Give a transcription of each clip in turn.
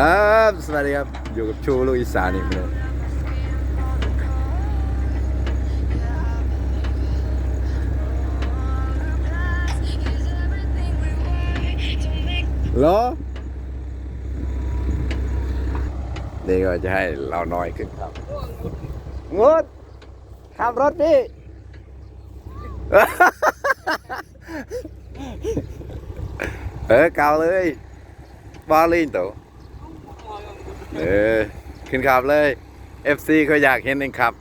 ครับสวัสดีครับ อยู่กับชูลูกอีสานอีกแล้วเหรอนี่ก็จะให้เราน้อยขึ้นครับงดขับรถพี่เออเก่าเลยบอลลินตัว เออขึ้นขับเลย FC เขาอยากเห็นเองครับ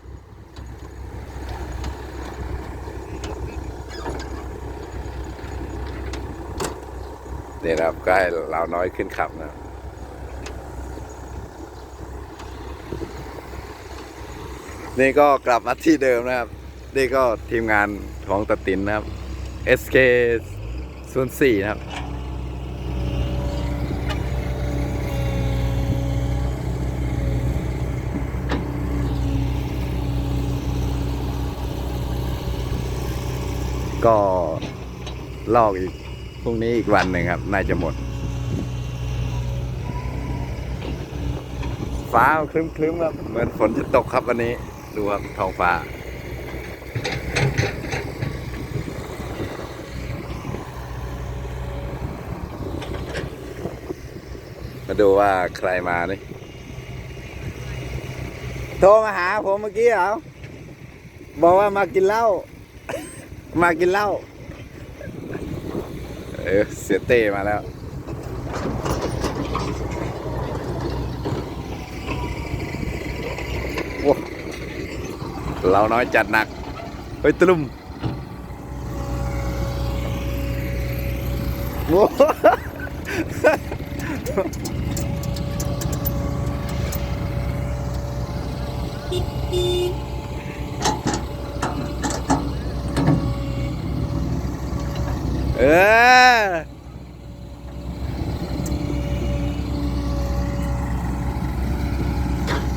นี่นะครับก็ให้เราน้อยขึ้นขับนะครับนี่ก็กลับมาที่เดิมนะครับ นี่ก็ทีมงานของตะตินนะครับ SK 04นะครับ ก็ลอกอีกพรุ่งนี้อีกวันหนึ่งครับ น่าจะหมด ฟ้าคลึ้มคลึ้มๆครับ เหมือนฝนจะตกครับวันนี้ ดูครับท้องฟ้า มาดูว่าใครมานี่โทรมาหาผมเมื่อกี้เหรอบอกว่ามากินเหล้า มากินเหล้าเออเสียเต้มาแล้วโอ้เราน้อยจัดหนัก เฮ้ยตลุ่มโอ้ เออ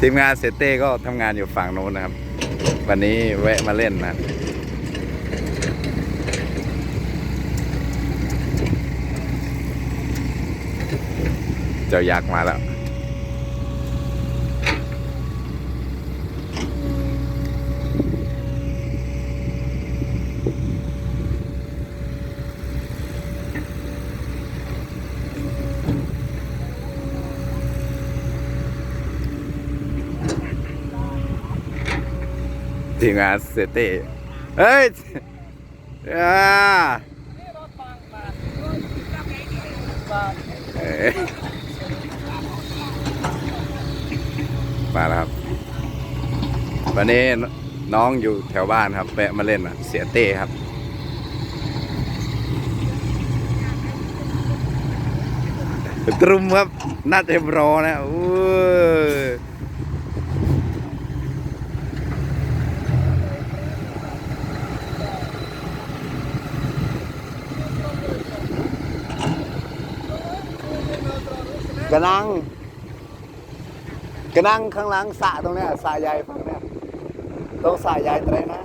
ทีมงานเซเต้ก็ทำงานอยู่ฝั่งโน้นนะครับ วันนี้แวะมาเล่นนะเจ้ายักษ์มาแล้ว ทีมงานเซเต้เฮ้ยอ่ามาแล้วครับ วันนี้น้องอยู่แถวบ้านครับแวะมาเล่นอะ เสียเต้ครับตรุมครับน่าจะรอนะโอ้ กระนังกระนังข้างหลังสะตรงเนี้ยสะใหญ่ฝั่งเนี้ยตรงสะใหญ่ตรงนะ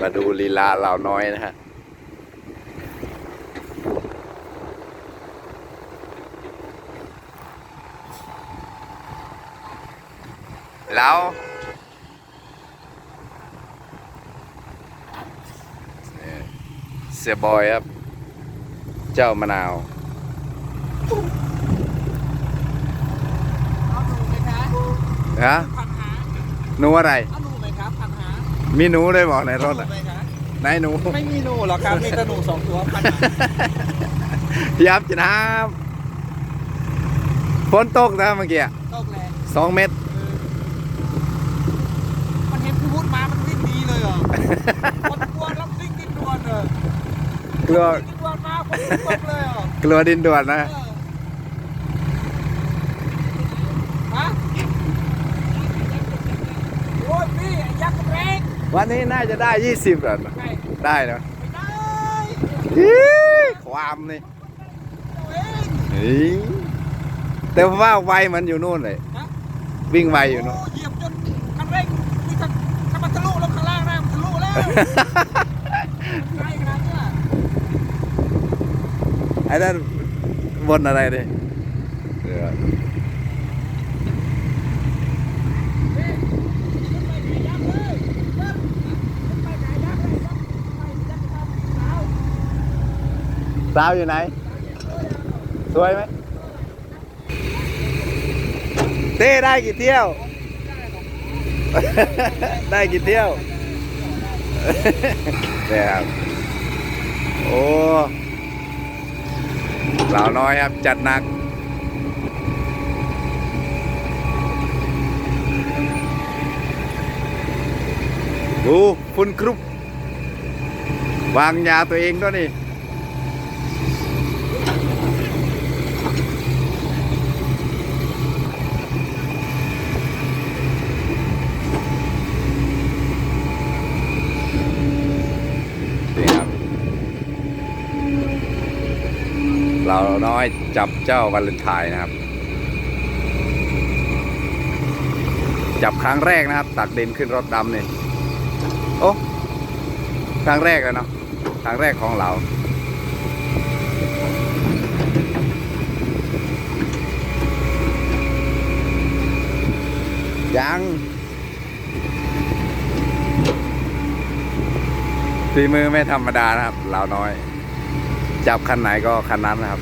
มาดูลีลาเหล่าน้อยนะฮะแล้ว เสียบอยครับ เจ้ามะนาวเอาหนูไหมคะฮะพันหาหนูอะไร เอาหนูไหมครับพันหามีหนูด้วยบอกในรถเอาอะหนูไหมคะไหนหนู ไม่มีหนูหรอกครับ มีแต่หนูสองตัวพันหายับจะน้ำฝนตกนะเมื่อกี้อะตกแรงสองเมตรมันเห็นพูดมา มันวิ่งหนีเลยเหรอ คนกลัวแล้ววิ่งดินดวนเลย กลัววิ่งดินดวนมาคนตกเลยเหรอกลัวดินด่วนนะเออฮะโอ้ยพี่ไอ้ยักษ์กระเรงวันนี้น่าจะได้ยี่สิบแล้วนะไงได้เนอะไม่ได้อี๋ความนี่เจ้าเองอี๋แต่ว่าไวมันอยู่นู่นเลยฮะวิ่งไวอยู่นู่นโเหยียบจนคันเร่งนี่ถ้าถ้ามันทะลุลงข้างล่างได้มันทะลุแล้ว ใกล้ขนาดเนี้ย ไอ้นั่นบนอะไรดิเดี๋ยวสาวอยู่ไหน สวยไหมเต้ได้กี่เที่ยว ได้กี่เที่ยวเนี่ยครับโอ้ เหล่าน้อยครับ จัดหนัก ดูคุณครุบวางยาตัวเองด้วยนี่นี่ครับ เราน้อยจับเจ้าวาเลนไทน์นะครับ จับครั้งแรกนะครับ ตักดินขึ้นรถดำนี่โอ้ครั้งแรกเลยเนาะครั้งแรกของเรายังฝีมือไม่ธรรมดานะครับเราน้อย จับคันไหนก็คันนั้นนะครับ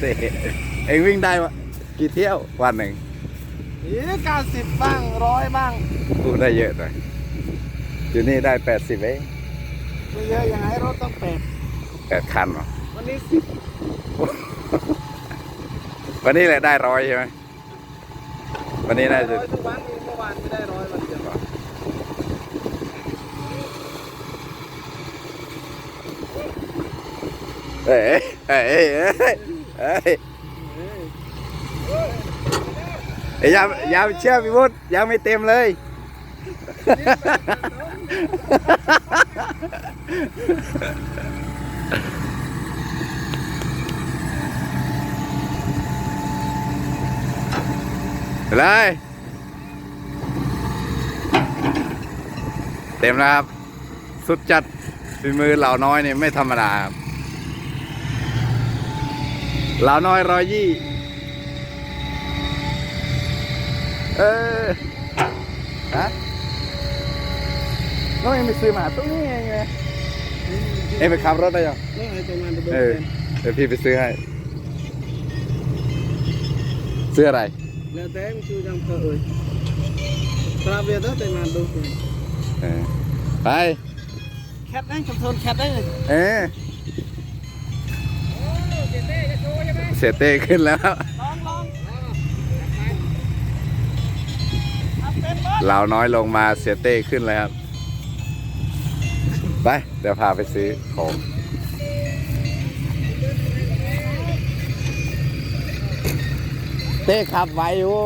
เตะเองวิ่งได้วะกี่เที่ยววันหนึ่ง นี่เก้าสิบบ้างร้อยบ้างพูดได้เยอะหน่อยอยู่นี่ได้แปดสิบเองไม่เยอะอย่างไรรถต้องแปดแปดคันเหรอวันนี้สิบวันนี้แหละได้ร้อยใช่ไหมวันนี้ได้จะร้อยทุกวันมีเมื่อวานไม่ได้ร้อยวันเดียวเอ้ยเอ้ยเอ้ยเอ้ ยเอ้ยาอย่าเชื่อพี่วุฒิยังไม่เต็มเลยไปเลยเต็มแล้วครับ สุดจัดฝีมือเหล่าน้อยเนี่ยไม่ธรรมดาครับเหล่าน้อยร้อยยี่ เออฮะน้องเองไปซื้อมาตรงนี้เองไงเองไปขับรถได้ยังนี่ไงจะมาดูเออเดี๋ยวพี่ไปซื้อให้ซื้ออะไรแล้วแต่ไม่ชูจังเพื่อเอ่ยตราเบียร์แต่มาดูเออไปแคทได้คำทนแคทได้เลยเออเสียเต้ขึ้นแล้ว เราน้อยลงมาเสียเต้ขึ้นเลยครับ ไป เดี๋ยวพาไปซื้อของเต้ขับไวอยู่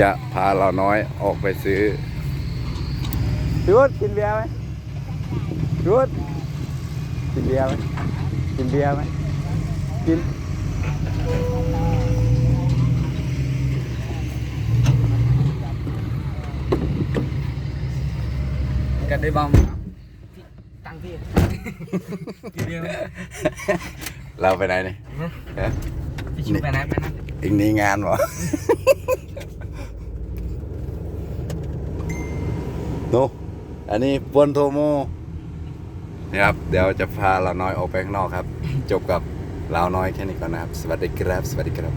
จะพาเราน้อยออกไปซื้อพี่วุฒิกินเบียร์ไหมพี่วุฒิ กินเบียร์ไหมกินเบียร์ไหมกินกันได้บอมตังพี่กี่เดียวเราไปไหนนี่ฮะพี่ชิวไปไหนไปนั่นอีกนี้งานเหรอโนอันนี้ปวนโทโม นะครับ เดี๋ยวจะพาเราน้อยออกไปข้างนอกครับ จบกับเราน้อยแค่นี้ก่อนนะครับ สวัสดีครับ สวัสดีครับ